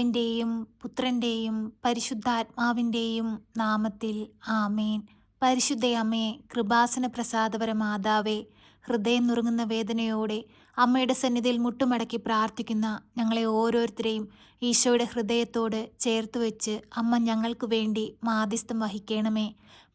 പിതാവിന്റെയും പുത്രന്റെയും പരിശുദ്ധാത്മാവിന്റെയും നാമത്തിൽ ആമേൻ. പരിശുദ്ധയമ്മേ കൃപാസന പ്രസാദപര മാതാവേ ഹൃദയം നുറുങ്ങുന്ന വേദനയോടെ അമ്മയുടെ സന്നിധിയിൽ മുട്ടുമടക്കി പ്രാർത്ഥിക്കുന്ന ഞങ്ങളെ ഓരോരുത്തരെയും ഈശോയുടെ ഹൃദയത്തോട് ചേർത്ത് വെച്ച് അമ്മ ഞങ്ങൾക്ക് വേണ്ടി മാധ്യസ്ഥം വഹിക്കണമേ.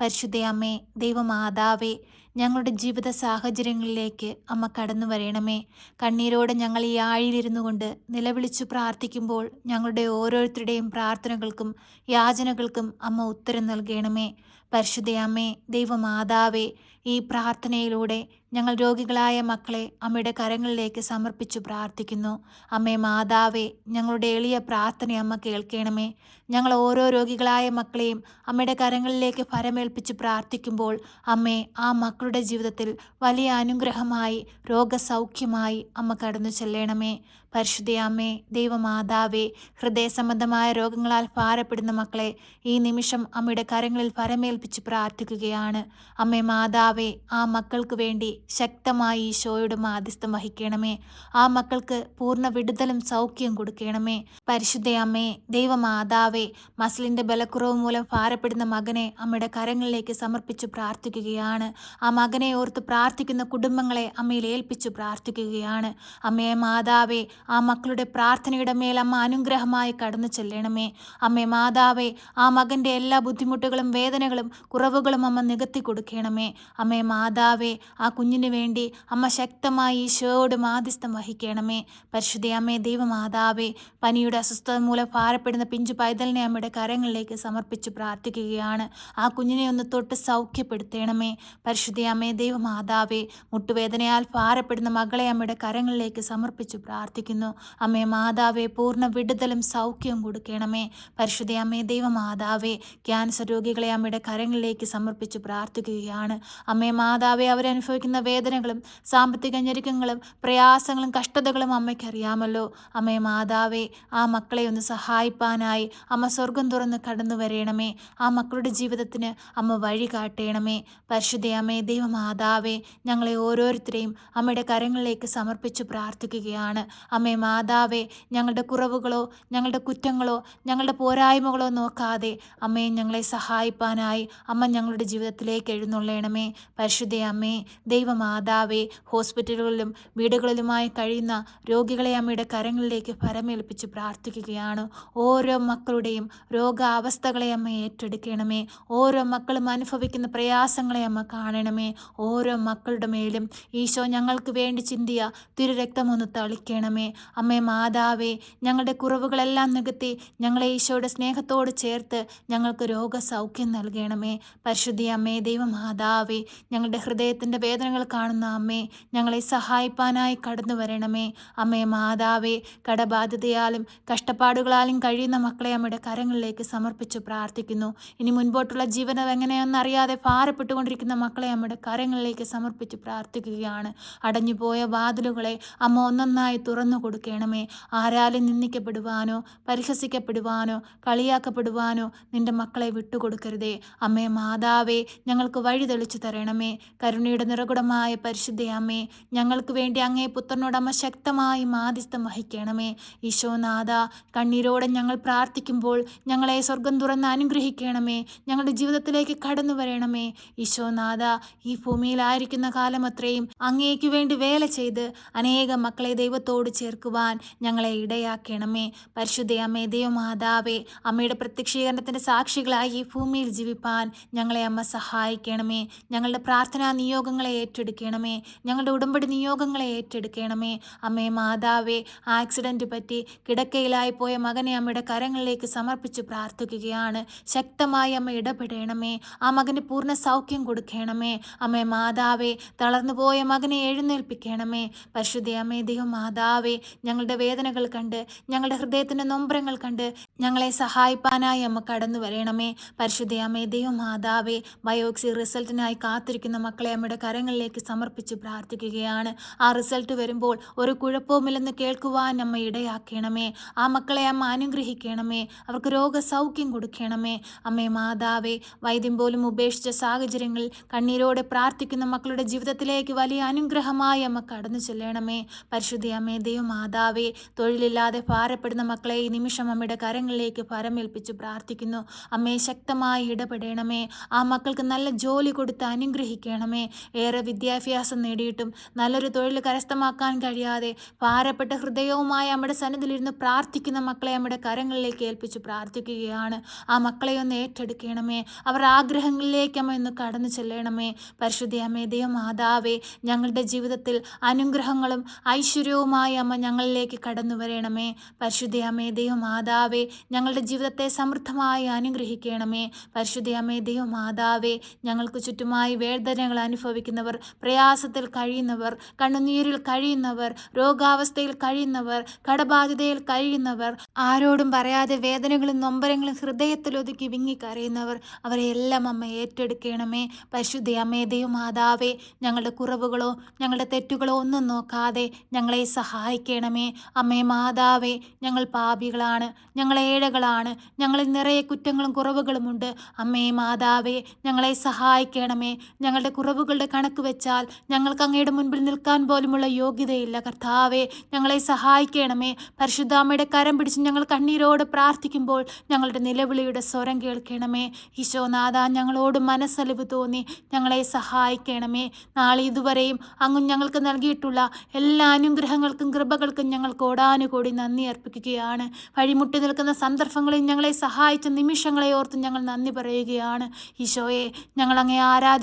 പരിശുദ്ധയമ്മേ ദൈവമാതാവേ ഞങ്ങളുടെ ജീവിത സാഹചര്യങ്ങളിലേക്ക് അമ്മ കടന്നു വരണമേ. കണ്ണീരോടെ ഞങ്ങൾ ഈ ആഴിയിലിരുന്നു കൊണ്ട് നിലവിളിച്ചു പ്രാർത്ഥിക്കുമ്പോൾ ഞങ്ങളുടെ ഓരോരുത്തരുടെയും പ്രാർത്ഥനകൾക്കും യാചനകൾക്കും അമ്മ ഉത്തരം നൽകണമേ. പരിശുദ്ധയമ്മേ ദൈവമാതാവേ ഈ പ്രാർത്ഥനയിലൂടെ ഞങ്ങൾ രോഗികളായ മക്കളെ അമ്മയുടെ കരങ്ങളിലേക്ക് സമർപ്പിച്ചു പ്രാർത്ഥിക്കുന്നു. അമ്മേ മാതാവേ ഞങ്ങളുടെ എളിയ പ്രാർത്ഥന അമ്മ കേൾക്കണമേ. ഞങ്ങൾ ഓരോ രോഗികളായ മക്കളെയും അമ്മയുടെ കരങ്ങളിലേക്ക് ഫലമേൽപ്പിച്ച് പ്രാർത്ഥിക്കുമ്പോൾ അമ്മേ ആ മക്കളുടെ ജീവിതത്തിൽ വലിയ അനുഗ്രഹമായി രോഗസൗഖ്യമായി അമ്മ കടന്നു ചെല്ലണമേ. പരിശുദ്ധയമ്മേ ദൈവമാതാവേ ഹൃദയ സംബന്ധമായ രോഗങ്ങളാൽ ഭാരപ്പെടുന്ന മക്കളെ ഈ നിമിഷം അമ്മയുടെ കരങ്ങളിൽ ഫലമേൽപ്പിച്ച് പ്രാർത്ഥിക്കുകയാണ്. അമ്മേ മാതാവേ ആ മക്കൾക്ക് വേണ്ടി ശക്തമായി ഈശോയുടെ മാധ്യസ്ഥം വഹിക്കണമേ. ആ മക്കൾക്ക് പൂർണ വിടുതലും സൗഖ്യം കൊടുക്കണമേ. പരിശുദ്ധയമ്മേ ദൈവമാതാവേ മസിലിന്റെ ബലക്കുറവ് മൂലം ഭാരപ്പെടുന്ന മകനെ അമ്മയുടെ കരങ്ങളിലേക്ക് സമർപ്പിച്ചു പ്രാർത്ഥിക്കുകയാണ്. ആ മകനെ ഓർത്ത് പ്രാർത്ഥിക്കുന്ന കുടുംബങ്ങളെ അമ്മയിൽ ഏൽപ്പിച്ചു പ്രാർത്ഥിക്കുകയാണ്. അമ്മയെ മാതാവേ ആ മക്കളുടെ പ്രാർത്ഥനയുടെ മേൽ അമ്മ അനുഗ്രഹമായി കടന്നു ചെല്ലണമേ. അമ്മേ മാതാവേ ആ മകന്റെ എല്ലാ ബുദ്ധിമുട്ടുകളും വേദനകളും കുറവുകളും അമ്മ നികത്തി കൊടുക്കണമേ. അമ്മേ മാതാവേ ആ കുഞ്ഞിന് വേണ്ടി അമ്മ ശക്തമായി ഈശോയോട് മാധ്യസ്ഥം വഹിക്കണമേ. പരിശുദ്ധ അമ്മേ ദൈവമാതാവേ പനിയുടെ അസ്വസ്ഥത മൂലം ഭാരപ്പെടുന്ന പിഞ്ചു പൈതലിനെ അമ്മയുടെ കരങ്ങളിലേക്ക് സമർപ്പിച്ച് പ്രാർത്ഥിക്കുകയാണ്. ആ കുഞ്ഞിനെ ഒന്ന് തൊട്ട് സൗഖ്യപ്പെടുത്തണമേ. പരിശുദ്ധ അമ്മേ ദൈവമാതാവേ മുട്ടുവേദനയാൽ ഭാരപ്പെടുന്ന മകളെ അമ്മയുടെ കരങ്ങളിലേക്ക് സമർപ്പിച്ച് പ്രാർത്ഥിക്കുന്നു. അമ്മേ മാതാവേ പൂർണ വിടുതലും സൗഖ്യവും കൊടുക്കണമേ. പരിശുദ്ധ അമ്മേ ദൈവമാതാവേ ക്യാൻസർ രോഗികളെ അമ്മയുടെ കരങ്ങളിലേക്ക് സമർപ്പിച്ച് പ്രാർത്ഥിക്കുകയാണ്. അമ്മേ മാതാവെ അവരനുഭവിക്കുന്ന വേദനകളും സാമ്പത്തിക ഞെരുക്കങ്ങളും പ്രയാസങ്ങളും കഷ്ടതകളും അമ്മയ്ക്ക് അറിയാമല്ലോ അമ്മേ മാതാവെ ആ മക്കളെ ഒന്ന് സഹായിപ്പാനായി അമ്മ സ്വർഗം തുറന്ന് കടന്നു വരയണമേ ആ മക്കളുടെ ജീവിതത്തിന് അമ്മ വഴി കാട്ടണമേ. പരിശുദ്ധ അമ്മേ ദൈവമാതാവേ ഞങ്ങളെ ഓരോരുത്തരെയും അമ്മയുടെ കരങ്ങളിലേക്ക് സമർപ്പിച്ച് പ്രാർത്ഥിക്കുകയാണ്. അമ്മേ മാതാവേ ഞങ്ങളുടെ കുറവുകളോ ഞങ്ങളുടെ കുറ്റങ്ങളോ ഞങ്ങളുടെ പോരായ്മകളോ നോക്കാതെ അമ്മയെ ഞങ്ങളെ സഹായിപ്പാനായി അമ്മ ഞങ്ങളുടെ ജീവിതത്തിലേക്ക് എഴുന്നള്ളണമേ. പരിശുദ്ധ അമ്മേ ദൈവമാതാവേ ഹോസ്പിറ്റലുകളിലും വീടുകളിലുമായി കഴിയുന്ന രോഗികളെ അമ്മയുടെ കരങ്ങളിലേക്ക് ഫലമേൽപ്പിച്ച് പ്രാർത്ഥിക്കുകയാണ്. ഓരോ മക്കളുടെയും രോഗാവസ്ഥകളെ അമ്മ ഏറ്റെടുക്കണമേ. ഓരോ മക്കളും അനുഭവിക്കുന്ന പ്രയാസങ്ങളെ അമ്മ കാണണമേ. ഓരോ മക്കളുടെ മേലും ഈശോ ഞങ്ങൾക്ക് വേണ്ടി ചിന്തിയ തിരുരക്തമൊന്ന് തളിക്കണമേ. അമ്മേ മാതാവേ ഞങ്ങളുടെ കുറവുകളെല്ലാം നികത്തി ഞങ്ങളെ ഈശോയുടെ സ്നേഹത്തോട് ചേർത്ത് ഞങ്ങൾക്ക് രോഗസൗഖ്യം നൽകണമേ. പരിശുദ്ധി അമ്മേ ദൈവമാതാവേ ഞങ്ങളുടെ ഹൃദയത്തിന്റെ വേദനകൾ കാണുന്ന അമ്മേ ഞങ്ങളെ സഹായിപ്പാനായി കടന്നു വരണമേ. അമ്മേ മാതാവേ കടബാധ്യതയാലും കഷ്ടപ്പാടുകളാലും കഴിയുന്ന മക്കളെ അമ്മയുടെ കരങ്ങളിലേക്ക് സമർപ്പിച്ച് പ്രാർത്ഥിക്കുന്നു. ഇനി മുൻപോട്ടുള്ള ജീവിതം എങ്ങനെയെന്നറിയാതെ ഭാരപ്പെട്ടുകൊണ്ടിരിക്കുന്ന മക്കളെ അമ്മയുടെ കരങ്ങളിലേക്ക് സമർപ്പിച്ച് പ്രാർത്ഥിക്കുകയാണ്. അടഞ്ഞുപോയ വാതിലുകളെ അമ്മ ഒന്നൊന്നായി തുറന്നു കൊടുക്കണമേ. ആരാലും നിന്ദിക്കപ്പെടുവാനോ പരിഹസിക്കപ്പെടുവാനോ കളിയാക്കപ്പെടുവാനോ നിന്റെ മക്കളെ വിട്ടുകൊടുക്കരുതേ. അമ്മേ മാതാവേ ഞങ്ങൾക്ക് വഴി തെളിച്ചു തരണമേ കരുണയുടെ നിറകുടമായ പരിശുദ്ധയാമേ ഞങ്ങൾക്ക് വേണ്ടി അങ്ങേ പുത്രനോടമ ശക്തമായി മാധ്യസ്ഥം വഹിക്കണമേ. ഈശോനാഥ കണ്ണീരോടെ ഞങ്ങൾ പ്രാർത്ഥിക്കുമ്പോൾ ഞങ്ങളെ സ്വർഗം തുറന്ന് അനുഗ്രഹിക്കണമേ. ഞങ്ങളുടെ ജീവിതത്തിലേക്ക് കടന്നു വരണമേ. ഈശോനാഥ ഈ ഭൂമിയിലായിരിക്കുന്ന കാലം അത്രയും അങ്ങേക്ക് വേണ്ടി വേല ചെയ്ത് അനേകം മക്കളെ ദൈവത്തോട് ചേർക്കുവാൻ ഞങ്ങളെ ഇടയാക്കണമേ. പരിശുദ്ധയാമേ അമ്മേ ദൈവമാതാവേ അമ്മയുടെ പ്രത്യക്ഷീകരണത്തിന്റെ സാക്ഷികളായി ഈ ഭൂമിയിൽ ജീവിപ്പാൻ ഞങ്ങളെ അമ്മ സഹായിക്കണമേ. ഞങ്ങളുടെ പ്രാർത്ഥനാ നിയോഗങ്ങളെ ഏറ്റെടുക്കണമേ. ഞങ്ങളുടെ ഉടമ്പടി നിയോഗങ്ങളെ ഏറ്റെടുക്കണമേ. അമ്മേ മാതാവേ ആക്സിഡന്റ് പറ്റി കിടക്കയിലായി പോയ മകനെ അമ്മയുടെ കരങ്ങളിലേക്ക് സമർപ്പിച്ച് പ്രാർത്ഥിക്കുകയാണ്. ശക്തമായി അമ്മ ഇടപെടണമേ. ആ മകന് പൂർണ സൗഖ്യം കൊടുക്കണമേ. അമ്മേ മാതാവേ തളർന്നു പോയ മകനെ എഴുന്നേൽപ്പിക്കണമേ. പരിശുദ്ധ അമ്മേ ദൈവം മാതാവേ ഞങ്ങളുടെ വേദനകൾ കണ്ട് ഞങ്ങളുടെ ഹൃദയത്തിന്റെ നൊമ്പരങ്ങൾ കണ്ട് ഞങ്ങളെ സഹായിപ്പാനായി അമ്മ കടന്നു വരണമേ. പരിശുദ്ധ അമ്മേ ദൈവം മാതാവേ ബയോക്സി റിസൾട്ടിനായി കാത്തിരിക്കുന്ന മക്കളെ അമ്മയുടെ കരങ്ങളിലേക്ക് സമർപ്പിച്ച് പ്രാർത്ഥിക്കുകയാണ്. ആ റിസൾട്ട് വരുമ്പോൾ ഒരു കുഴപ്പവുമില്ലെന്ന് കേൾക്കുവാൻ അമ്മ ഇടയാക്കണമേ. ആ മക്കളെ അമ്മ അനുഗ്രഹിക്കണമേ. അവർക്ക് രോഗസൗഖ്യം കൊടുക്കണമേ. അമ്മേ മാതാവേ വൈദ്യം പോലും ഉപേക്ഷിച്ച സാഹചര്യങ്ങളിൽ കണ്ണീരോടെ പ്രാർത്ഥിക്കുന്ന മക്കളുടെ ജീവിതത്തിലേക്ക് വലിയ അനുഗ്രഹമായി അമ്മ കടന്നു ചെല്ലണമേ. പരിശുദ്ധി അമ്മേ ദൈവം മാതാവേ തൊഴിലില്ലാതെ ഭാരപ്പെടുന്ന മക്കളെ ഈ നിമിഷം അമ്മയുടെ കരങ്ങളിലേക്ക് പരമേൽപ്പിച്ച് പ്രാർത്ഥിക്കുന്നു. അമ്മയെ ശക്തമായി ഇടപെടണമേ. ആ മക്കൾക്ക് നല്ല ജോലി കൊടുത്ത് അനുഗ്രഹിക്കണമേ ഏറെ വിദ്യാഭ്യാസം നേടിയിട്ടും നല്ലൊരു തൊഴിൽ കരസ്ഥമാക്കാൻ കഴിയാതെ ഭാരപ്പെട്ട ഹൃദയവുമായി നമ്മുടെ സന്നിധിയിലിരുന്ന് പ്രാർത്ഥിക്കുന്ന മക്കളെ നമ്മുടെ കരങ്ങളിലേക്ക് ഏൽപ്പിച്ച് പ്രാർത്ഥിക്കുകയാണ്. ആ മക്കളെ ഒന്ന് ഏറ്റെടുക്കണമേ. അവർ ആഗ്രഹങ്ങളിലേക്ക് അമ്മ ഒന്ന് കടന്നു ചെല്ലണമേ. പരിശുദ്ധി അമ്മേ ദൈവമാതാവേ ഞങ്ങളുടെ ജീവിതത്തിൽ അനുഗ്രഹങ്ങളും ഐശ്വര്യവുമായി അമ്മ ഞങ്ങളിലേക്ക് കടന്നു വരണമേ. പരിശുദ്ധി അമ്മേ ദൈവമാതാവേ ഞങ്ങളുടെ ജീവിതത്തെ സമൃദ്ധമായി അനുഗ്രഹിക്കണമേ. പരിശുദ്ധി അമ്മേ ദൈവമാതാവേ ഞങ്ങൾക്ക് ചുറ്റുമായി വേദനകൾ അനുഭവിക്കുന്നവർ പ്രയാസത്തിൽ കഴിയുന്നവർ കണ്ണുനീരിൽ കഴിയുന്നവർ രോഗാവസ്ഥയിൽ കഴിയുന്നവർ കടബാധിതയിൽ കഴിയുന്നവർ ആരോടും പറയാതെ വേദനകളും നൊമ്പരങ്ങളും ഹൃദയത്തിൽ ഒതുക്കി വിങ്ങിക്കരയുന്നവർ അവരെ എല്ലാം അമ്മ ഏറ്റെടുക്കണമേ. പരിശുദ്ധ അമ്മേ മാതാവേ ഞങ്ങളുടെ കുറവുകളോ ഞങ്ങളുടെ തെറ്റുകളോ ഒന്നും നോക്കാതെ ഞങ്ങളെ സഹായിക്കണമേ. അമ്മേ മാതാവേ ഞങ്ങൾ പാപികളാണ് ഞങ്ങൾ ഏഴകളാണ് ഞങ്ങളിൽ നിറയെ കുറ്റങ്ങളും കുറവുകളുമുണ്ട്. അമ്മേ മാതാവേ ഞങ്ങളെ സഹായിക്കണമേ. ഞങ്ങളുടെ കുറവുകളുടെ കണക്ക് വെച്ചാൽ ഞങ്ങൾക്ക് അങ്ങയുടെ മുൻപിൽ നിൽക്കാൻ പോലുമുള്ള യോഗ്യതയില്ല. കർത്താവെ ഞങ്ങളെ സഹായിക്കണമേ. പരിശുദ്ധാമ്മയുടെ കരം പിടിച്ച് ഞങ്ങൾ കണ്ണീരോട് പ്രാർത്ഥിക്കുമ്പോൾ ഞങ്ങളുടെ നിലവിളിയുടെ സ്വരം കേൾക്കണമേ. ഈശോനാഥ ഞങ്ങളോട് മനസ്സലിവ് തോന്നി ഞങ്ങളെ സഹായിക്കണമേ. നാളെ ഇതുവരെയും അങ്ങ് ഞങ്ങൾക്ക് നൽകിയിട്ടുള്ള എല്ലാ അനുഗ്രഹങ്ങൾക്കും കൃപകൾക്കും ഞങ്ങൾ കോടാനുകൂടി നന്ദി അർപ്പിക്കുകയാണ്. വഴിമുട്ടി നിൽക്കുന്ന സന്ദർഭങ്ങളിൽ ഞങ്ങളെ സഹായിച്ച നിമിഷങ്ങളെ ഓർത്ത് ഞങ്ങൾ നന്ദി പറയുകയാണ്. ഈശോയെ ഞങ്ങൾ അങ്ങേ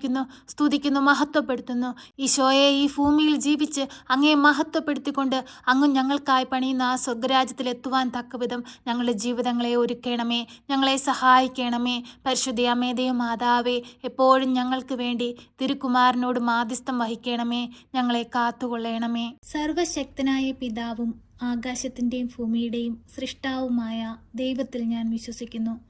ആരാധിക്കുന്നു സ്തുതിക്കുന്നു മഹത്വപ്പെടുത്തുന്നു. ഈശോയെ ഈ ഭൂമിയിൽ ജീവിച്ച് അങ്ങേ മഹത്വപ്പെടുത്തിക്കൊണ്ട് അങ്ങ് ഞങ്ങൾക്കായി പണിയുന്ന ആ സ്വർഗരാജ്യത്തിൽ എത്തുവാൻ തക്കവിധം ഞങ്ങളുടെ ജീവിതങ്ങളെ ഒരുക്കണമേ ഞങ്ങളെ സഹായിക്കണമേ. പരിശുദ്ധി അമേതയും മാതാവേ എപ്പോഴും ഞങ്ങൾക്ക് വേണ്ടി തിരുക്കുമാരനോട് മാധ്യസ്ഥം വഹിക്കണമേ ഞങ്ങളെ കാത്തുകൊള്ളണമേ. സർവശക്തനായ പിതാവും ആകാശത്തിന്റെയും ഭൂമിയുടെയും സൃഷ്ടാവുമായ ദൈവത്തിൽ ഞാൻ വിശ്വസിക്കുന്നു.